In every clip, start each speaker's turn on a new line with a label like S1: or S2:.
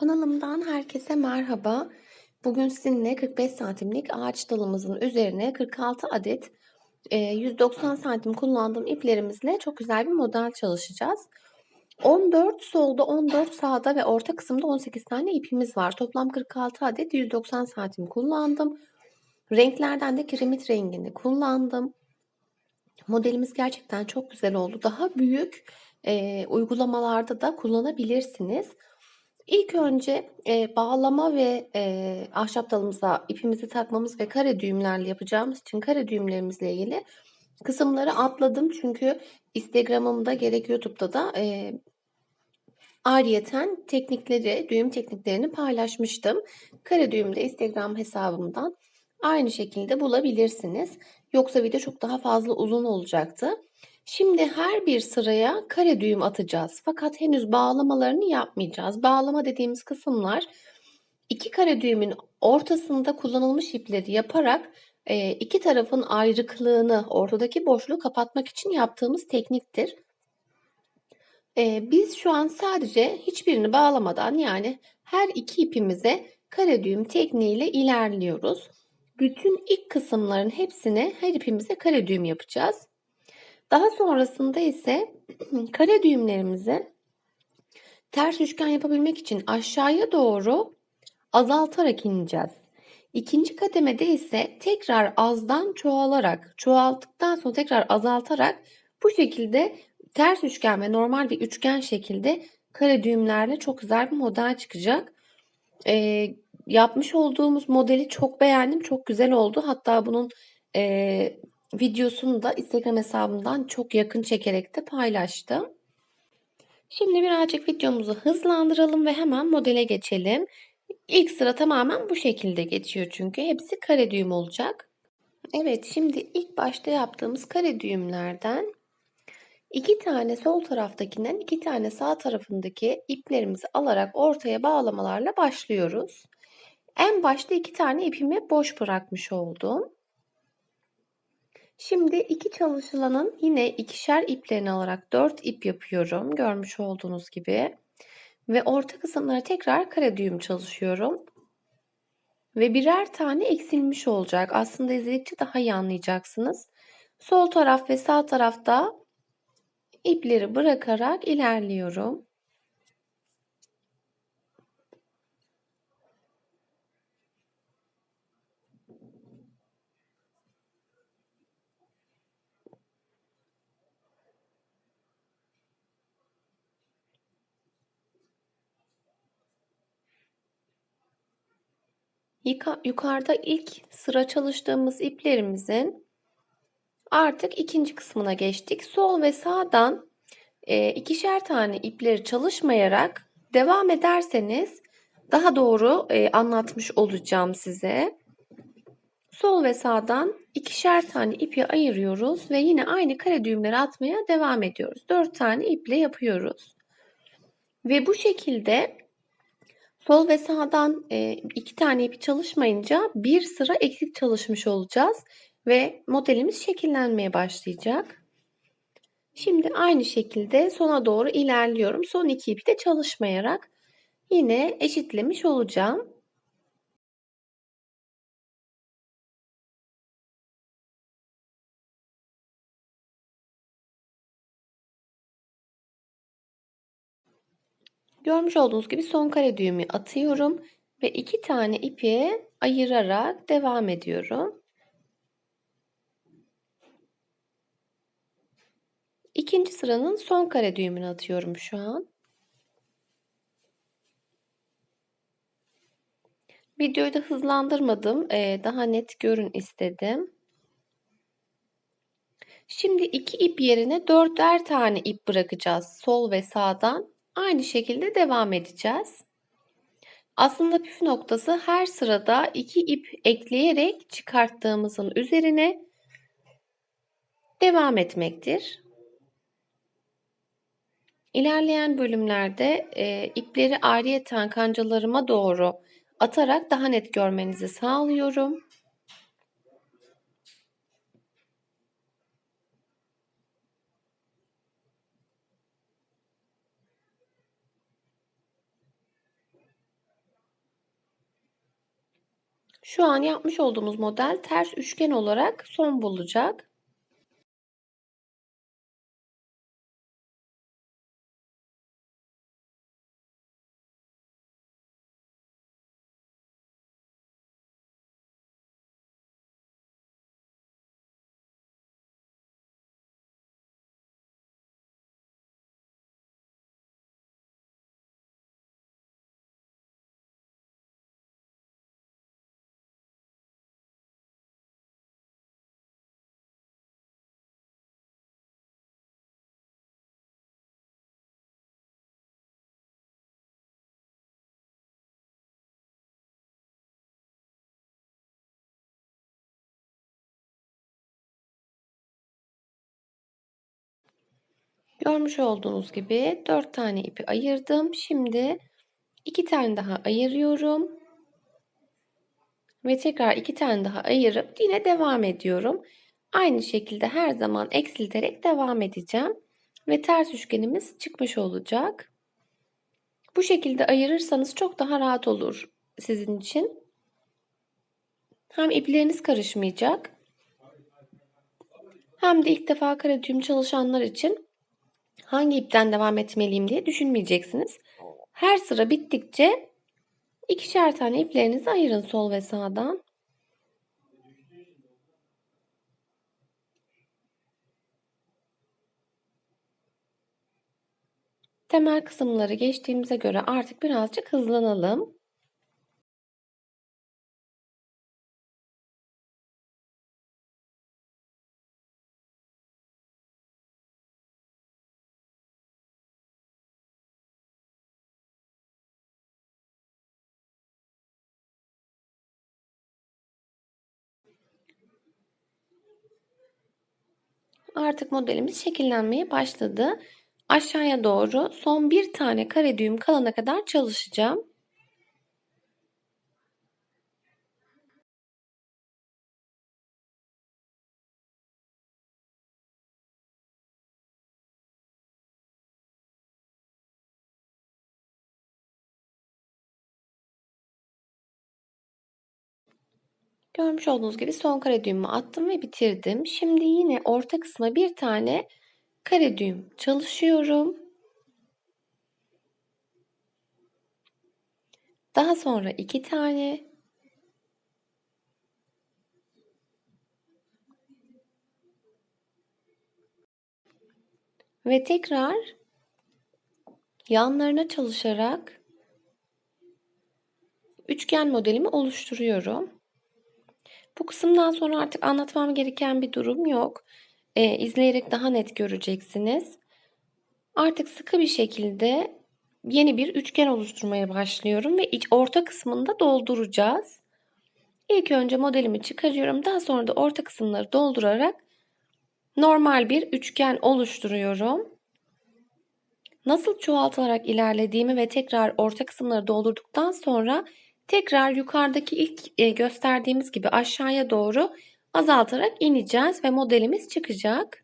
S1: Kanalımdan herkese merhaba. Bugün sizinle 45 santimlik ağaç dalımızın üzerine 46 adet e, 190 santim kullandığım iplerimizle çok güzel bir model çalışacağız. 14 solda 14 sağda ve orta kısımda 18 tane ipimiz var. Toplam 46 adet 190 santim kullandım. Renklerden de kiremit rengini kullandım. Modelimiz gerçekten çok güzel oldu. Daha büyük e, uygulamalarda da kullanabilirsiniz. İlk önce e, bağlama ve e, ahşap dalımıza ipimizi takmamız ve kare düğümlerle yapacağımız için kare düğümlerimizle ilgili kısımları atladım. Çünkü Instagram'ımda gerek YouTube'da da e, ayrıyeten teknikleri, düğüm tekniklerini paylaşmıştım. Kare düğümde Instagram hesabımdan aynı şekilde bulabilirsiniz. Yoksa video çok daha fazla uzun olacaktı. Şimdi her bir sıraya kare düğüm atacağız. Fakat henüz bağlamalarını yapmayacağız. Bağlama dediğimiz kısımlar iki kare düğümün ortasında kullanılmış ipleri yaparak e, iki tarafın ayrıklığını, ortadaki boşluğu kapatmak için yaptığımız tekniktir. E, biz şu an sadece hiçbirini bağlamadan yani her iki ipimize kare düğüm tekniğiyle ilerliyoruz. Bütün ilk kısımların hepsine her ipimize kare düğüm yapacağız. Daha sonrasında ise kare düğümlerimizi ters üçgen yapabilmek için aşağıya doğru azaltarak ineceğiz. İkinci kademede ise tekrar azdan çoğalarak, çoğalttıktan sonra tekrar azaltarak bu şekilde ters üçgen ve normal bir üçgen şekilde kare düğümlerle çok güzel bir model çıkacak. Ee, yapmış olduğumuz modeli çok beğendim. Çok güzel oldu. Hatta bunun e, videosunu da Instagram hesabımdan çok yakın çekerek de paylaştım. Şimdi birazcık videomuzu hızlandıralım ve hemen modele geçelim. İlk sıra tamamen bu şekilde geçiyor çünkü hepsi kare düğüm olacak. Evet şimdi ilk başta yaptığımız kare düğümlerden iki tane sol taraftakinden iki tane sağ tarafındaki iplerimizi alarak ortaya bağlamalarla başlıyoruz. En başta iki tane ipimi boş bırakmış oldum. Şimdi iki çalışılanın yine ikişer iplerini alarak dört ip yapıyorum. Görmüş olduğunuz gibi. Ve orta kısımlara tekrar kare düğüm çalışıyorum. Ve birer tane eksilmiş olacak. Aslında izledikçe daha iyi anlayacaksınız. Sol taraf ve sağ tarafta ipleri bırakarak ilerliyorum. Yukarıda ilk sıra çalıştığımız iplerimizin artık ikinci kısmına geçtik. Sol ve sağdan e, ikişer tane ipleri çalışmayarak devam ederseniz daha doğru e, anlatmış olacağım size. Sol ve sağdan ikişer tane ipi ayırıyoruz ve yine aynı kare düğümleri atmaya devam ediyoruz. Dört tane iple yapıyoruz. Ve bu şekilde Sol ve sağdan e, iki tane ipi çalışmayınca bir sıra eksik çalışmış olacağız ve modelimiz şekillenmeye başlayacak. Şimdi aynı şekilde sona doğru ilerliyorum. Son iki ipi de çalışmayarak yine eşitlemiş olacağım. Görmüş olduğunuz gibi son kare düğümü atıyorum ve iki tane ipi ayırarak devam ediyorum. İkinci sıranın son kare düğümünü atıyorum şu an. Videoyu da hızlandırmadım. Daha net görün istedim. Şimdi iki ip yerine dörder tane ip bırakacağız. Sol ve sağdan. Aynı şekilde devam edeceğiz. Aslında püf noktası her sırada iki ip ekleyerek çıkarttığımızın üzerine devam etmektir. İlerleyen bölümlerde e, ipleri ayrıyeten kancalarıma doğru atarak daha net görmenizi sağlıyorum. Şu an yapmış olduğumuz model ters üçgen olarak son bulacak. Görmüş olduğunuz gibi 4 tane ipi ayırdım. Şimdi 2 tane daha ayırıyorum. Ve tekrar 2 tane daha ayırıp yine devam ediyorum. Aynı şekilde her zaman eksilterek devam edeceğim. Ve ters üçgenimiz çıkmış olacak. Bu şekilde ayırırsanız çok daha rahat olur sizin için. Hem ipleriniz karışmayacak. Hem de ilk defa kare düğüm çalışanlar için hangi ipten devam etmeliyim diye düşünmeyeceksiniz. Her sıra bittikçe ikişer tane iplerinizi ayırın sol ve sağdan. Temel kısımları geçtiğimize göre artık birazcık hızlanalım. Artık modelimiz şekillenmeye başladı. Aşağıya doğru son bir tane kare düğüm kalana kadar çalışacağım. Görmüş olduğunuz gibi son kare düğümü attım ve bitirdim. Şimdi yine orta kısma bir tane kare düğüm çalışıyorum. Daha sonra iki tane. Ve tekrar yanlarına çalışarak üçgen modelimi oluşturuyorum. Bu kısımdan sonra artık anlatmam gereken bir durum yok. E, izleyerek daha net göreceksiniz. Artık sıkı bir şekilde yeni bir üçgen oluşturmaya başlıyorum ve iç orta kısmını da dolduracağız. İlk önce modelimi çıkarıyorum. Daha sonra da orta kısımları doldurarak normal bir üçgen oluşturuyorum. Nasıl çoğaltarak ilerlediğimi ve tekrar orta kısımları doldurduktan sonra tekrar yukarıdaki ilk e, gösterdiğimiz gibi aşağıya doğru azaltarak ineceğiz ve modelimiz çıkacak.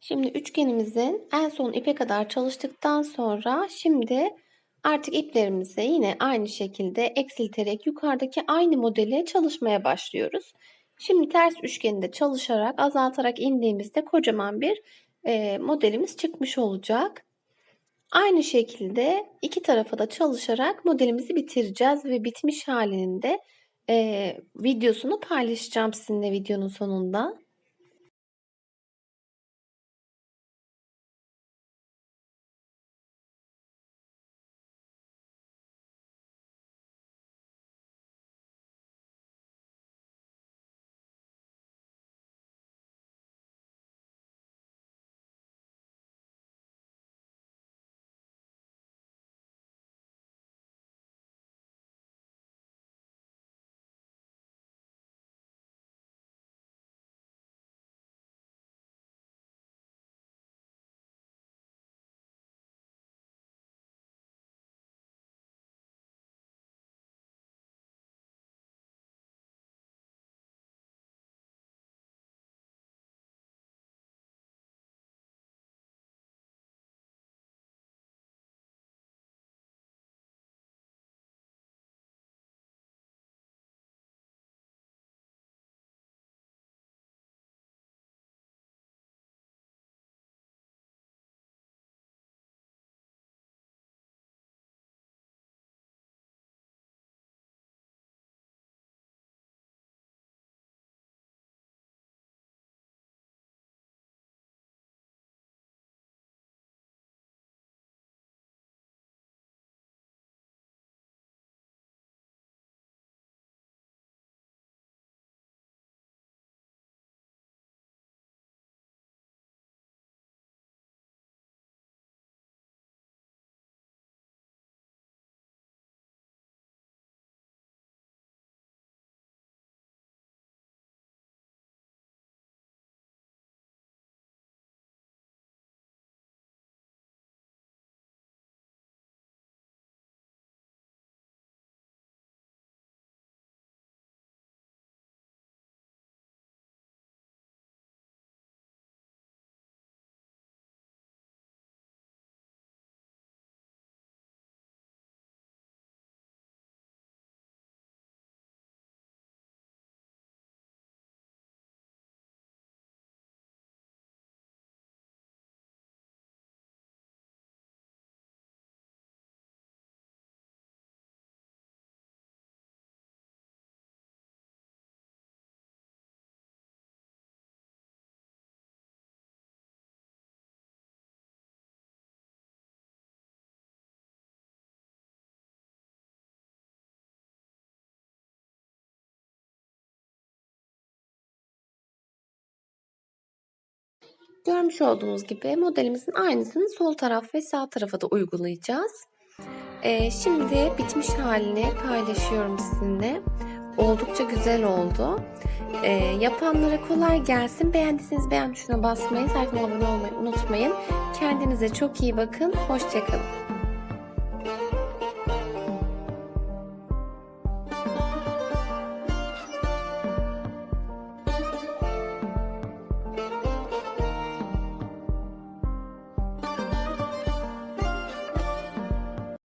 S1: Şimdi üçgenimizin en son ipe kadar çalıştıktan sonra şimdi artık iplerimizi yine aynı şekilde eksilterek yukarıdaki aynı modeli çalışmaya başlıyoruz. Şimdi ters üçgeninde çalışarak azaltarak indiğimizde kocaman bir e, modelimiz çıkmış olacak. Aynı şekilde iki tarafa da çalışarak modelimizi bitireceğiz ve bitmiş halinin de e, videosunu paylaşacağım sizinle videonun sonunda. Görmüş olduğunuz gibi modelimizin aynısını sol taraf ve sağ tarafa da uygulayacağız. Ee, şimdi bitmiş halini paylaşıyorum sizinle. Oldukça güzel oldu. Ee, yapanlara kolay gelsin. Beğendiyseniz beğen tuşuna basmayı, sayfama abone olmayı unutmayın. Kendinize çok iyi bakın. Hoşçakalın.